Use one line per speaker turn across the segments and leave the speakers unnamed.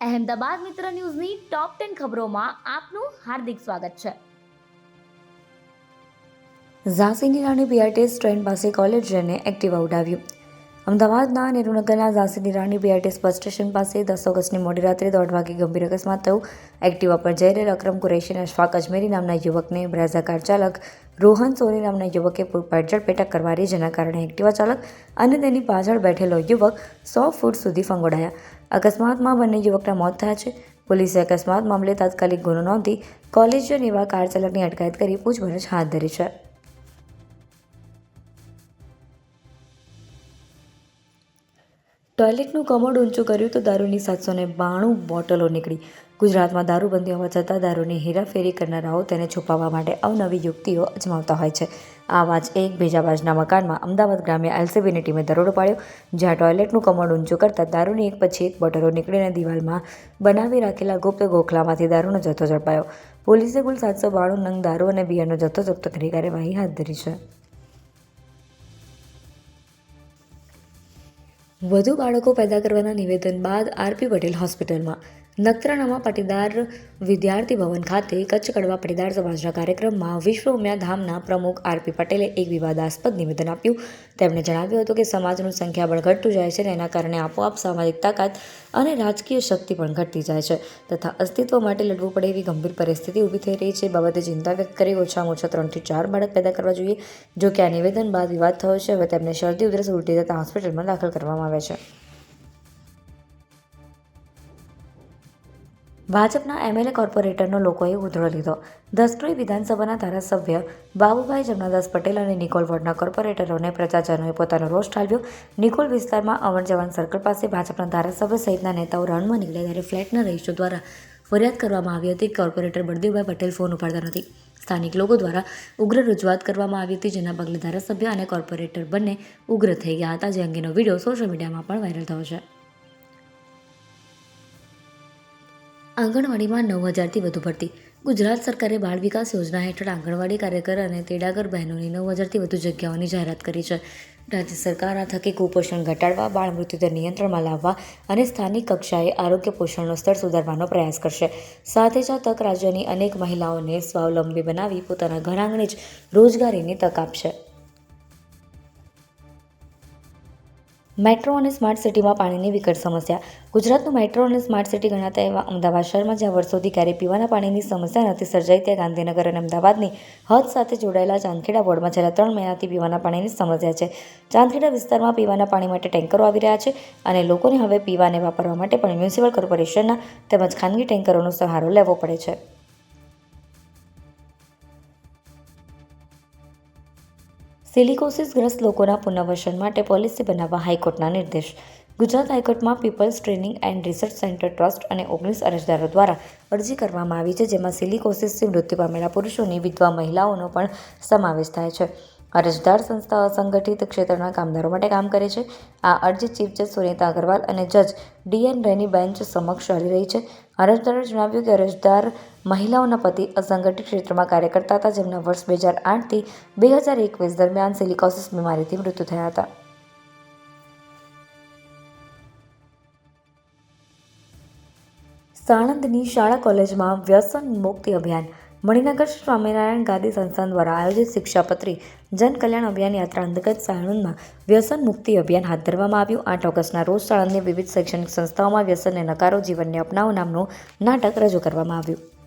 અહેમદાબાદ મિત્ર ન્યૂઝની top ten ખબરોમાં આપનું હાર્દિક સ્વાગત છે.
ઝાંસીની રાણી બીઆરટીએસ ટ્રેન પાસે કોલેજ જઈને એક્ટિવા ઉડાવ્યું અમદાવાદના નેહરુનગરના ઝાંસીની રાણી બીઆરટીએસ બસ સ્ટેશન પાસે દસ ઓગસ્ટની મોડી રાત્રે દોઢ વાગે ગંભીર અકસ્માત થયો. એક્ટિવા પર જઈ રહેલ અક્રમ કુરેશી અને અશફાક અજમેરી નામના યુવકને બ્રેઝા કાર ચાલક રોહન સોની નામના યુવકે પૂરપાટ ઝડપે કરવાની જેના કારણે એક્ટિવા ચાલક અને તેની પાછળ બેઠેલો યુવક સો ફૂટ સુધી ફંગોડાયા અકસ્માતમાં બંને યુવકના મોત થયા છે. પોલીસે અકસ્માત મામલે તાત્કાલિક ગુનો નોંધી કોલેજિયન એવા કાર ચાલકની અટકાયત કરી પૂછપરછ હાથ ધરી છે. ટોયલેટનું કમોડ ઊંચું કર્યું તો દારૂની સાતસો ને બાણું બોટલો નીકળી. ગુજરાતમાં દારૂબંધી હોવા છતાં દારૂની હેરાફેરી કરનારાઓ તેને છુપાવવા માટે અવનવી યુક્તિઓ અજમાવતા હોય છે. આ વાંચ એક ભેજાબાજના મકાનમાં અમદાવાદ ગ્રામ્ય એલસીબીની ટીમે દરોડો પાડ્યો, જ્યાં ટોયલેટનું કમોડ ઊંચું કરતાં દારૂની એક પછી એક બોટલો નીકળીને દિવાલમાં બનાવી રાખેલા ગુપ્ત ગોખલામાંથી દારૂનો જથ્થો ઝડપાયો. પોલીસે કુલ સાતસો બાણું નંગ દારૂ અને બિયરનો જથ્થો જપ્ત કરી કાર્યવાહી હાથ ધરી છે. વધુ બાળકો પેદા કરવાના નિવેદન બાદ આરપી પટેલ હોસ્પિટલમાં. નખત્રાણામાં પાટીદાર વિદ્યાર્થી ભવન ખાતે કચ્છ કડવા પાટીદાર સમાજના કાર્યક્રમમાં વિશ્વ ઉમિયા ધામના પ્રમુખ આરપી પટેલે એક વિવાદાસ્પદ નિવેદન આપ્યું. તેમણે જણાવ્યું હતું કે સમાજનું સંખ્યાબળ ઘટતું જાય છે અને એના કારણે આપોઆપ સામાજિક તાકાત અને રાજકીય શક્તિ પણ ઘટતી જાય છે તથા અસ્તિત્વ માટે લડવું પડે એવી ગંભીર પરિસ્થિતિ ઊભી થઈ રહી છે. બાબતે ચિંતા વ્યક્ત કરી ઓછામાં ઓછા ત્રણથી ચાર બાળક પેદા કરવા જોઈએ. જો કે આ નિવેદન બાદ વિવાદ થયો છે. હવે તેમને શરદી ઉધરસ ઉલટી જતા હોસ્પિટલમાં દાખલ કરવામાં આવ્યા છે. ભાજપના એમએલએ કોર્પોરેટરનો લોકોએ ઉધડો લીધો. દસક્રોઈ વિધાનસભાના ધારાસભ્ય બાબુભાઈ જમનાદાસ પટેલ અને નિકોલ વોર્ડના કોર્પોરેટરોને પ્રજાજનોએ પોતાનો રોષ ઠાલવ્યો. નિકોલ વિસ્તારમાં અવન જવાન સર્કલ પાસે ભાજપના ધારાસભ્ય સહિતના નેતાઓ રણમાં નીકળ્યા ત્યારે ફ્લેટના રહીશો દ્વારા ફરિયાદ કરવામાં આવી હતી. કોર્પોરેટર બળદેવભાઈ પટેલ ફોન ઉપાડતા નથી. સ્થાનિક લોકો દ્વારા ઉગ્ર રજૂઆત કરવામાં આવી હતી, જેના પગલે ધારાસભ્ય અને કોર્પોરેટર બંને ઉગ્ર થઈ ગયા હતા. જે અંગેનો વીડિયો સોશિયલ મીડિયામાં પણ વાયરલ થયો છે. આંગણવાડીમાં નવ હજારથી વધુ ભરતી. ગુજરાત સરકારે બાળ વિકાસ યોજના હેઠળ આંગણવાડી કાર્યકર અને તેડાગર બહેનોની નવ હજારથી વધુ જગ્યાઓની જાહેરાત કરી છે. રાજ્ય સરકાર આ થકી કુપોષણ ઘટાડવા, બાળ મૃત્યુદર નિયંત્રણમાં લાવવા અને સ્થાનિક કક્ષાએ આરોગ્ય પોષણનું સ્તર સુધારવાનો પ્રયાસ કરશે. સાથે જ આ તક રાજ્યની અનેક મહિલાઓને સ્વાવલંબી બનાવી પોતાના ઘર આંગણે જ રોજગારીની તક આપશે. મેટ્રો અને સ્માર્ટ સિટીમાં પાણીની વિકટ સમસ્યા. ગુજરાતનું મેટ્રો અને સ્માર્ટ સિટી ગણાતા એવા અમદાવાદ શહેરમાં જ્યાં વર્ષોથી ક્યારેય પીવાના પાણીની સમસ્યા નથી સર્જાઈ, ત્યાં ગાંધીનગર અને અમદાવાદની હદ સાથે જોડાયેલા ચાંદખેડા વોર્ડમાં છેલ્લા ત્રણ મહિનાથી પીવાના પાણીની સમસ્યા છે. ચાંદખેડા વિસ્તારમાં પીવાના પાણી માટે ટેન્કરો આવી રહ્યા છે અને લોકોને હવે પીવાને વાપરવા માટે પણ મ્યુનિસિપલ કોર્પોરેશનના તેમજ ખાનગી ટેન્કરોનો સહારો લેવો પડે છે. સિલિકોસિસગ્રસ્ત લોકોના પુનર્વસન માટે પોલિસી બનાવવા હાઈકોર્ટના નિર્દેશ. ગુજરાત હાઈકોર્ટમાં people's training and research centre trust અને ઓગણીસ અરજદારો દ્વારા અરજી કરવામાં આવી છે, જેમાં સિલિકોસિસથી મૃત્યુ પામેલા પુરુષોની વિધવા મહિલાઓનો પણ સમાવેશ થાય છે. અરજદાર સંસ્થા અસંગઠિત ક્ષેત્રના કામદારો માટે કામ કરે છે. આ અરજી ચીફ જજ સુનિતા અગ્રવાલ અને જજ ડીએન રેની બેન્ચ સમક્ષ ચાલી રહી છે. અરજદારે જણાવ્યું કે અરજદાર મહિલાઓના પતિ અસંગઠિત ક્ષેત્રમાં કાર્ય કરતા હતા. જેમના વર્ષ બે હજાર આઠથી બે હજાર એકવીસ દરમિયાન સિલિકોસિસ બીમારીથી મૃત્યુ થયા હતા. સાણંદની શાળા કોલેજમાં વ્યસન મુક્તિ અભિયાન, મણિનગર સ્વામિનારાયણ ગાદી સંસ્થાન દ્વારા આયોજિત શિક્ષાપત્રી જન કલ્યાણ અભિયાન યાત્રા અંતર્ગત સાણંદમાં વ્યસન મુક્તિ અભિયાન હાથ ધરવામાં આવ્યું. આઠ ઓગસ્ટના રોજ સાણંદની વિવિધ શૈક્ષણિક સંસ્થાઓમાં વ્યસનને નકારો જીવનને અપનાવો નામનું નાટક રજૂ કરવામાં આવ્યું.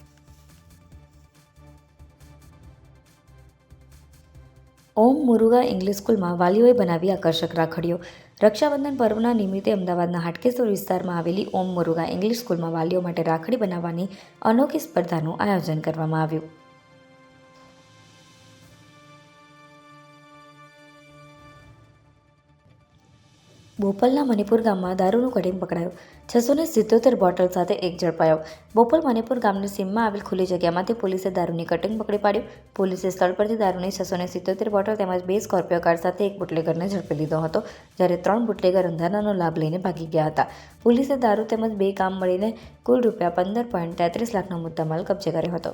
ઓમ મુરુગા ઇંગ્લિશ સ્કૂલમાં વાલીઓએ બનાવી આકર્ષક રાખડીઓ. રક્ષાબંધન પર્વના નિમિત્તે અમદાવાદના હાટકેશ્વર વિસ્તારમાં આવેલી ઓમ મુરુગા ઇંગ્લિશ સ્કૂલમાં વાલીઓ માટે રાખડી બનાવવાની અનોખી સ્પર્ધાનું આયોજન કરવામાં આવ્યું. બોપલના મણિપુર ગામમાં દારૂનું કટિંગ પકડાયું. છસો ને સિત્તોતેર બોટલ સાથે એક ઝડપાયો. બોપલ મણિપુર ગામની સીમમાં આવેલ ખુલ્લી જગ્યામાંથી પોલીસે દારૂની કટિંગ પકડી પાડ્યું પોલીસે સ્થળ પરથી દારૂની છસો ને સિત્તોતેર બોટલ તેમજ બે સ્કોર્પિયો કાર સાથે એક બુટલેગરને ઝડપી લીધો હતો, જ્યારે ત્રણ બુટલેગર અંધારાનો લાભ લઈને ભાગી ગયા હતા. પોલીસે દારૂ તેમજ બે કામ મળીને કુલ રૂપિયા પંદર પોઈન્ટ તેત્રીસ લાખનો મુદ્દામાલ કબજે કર્યો હતો.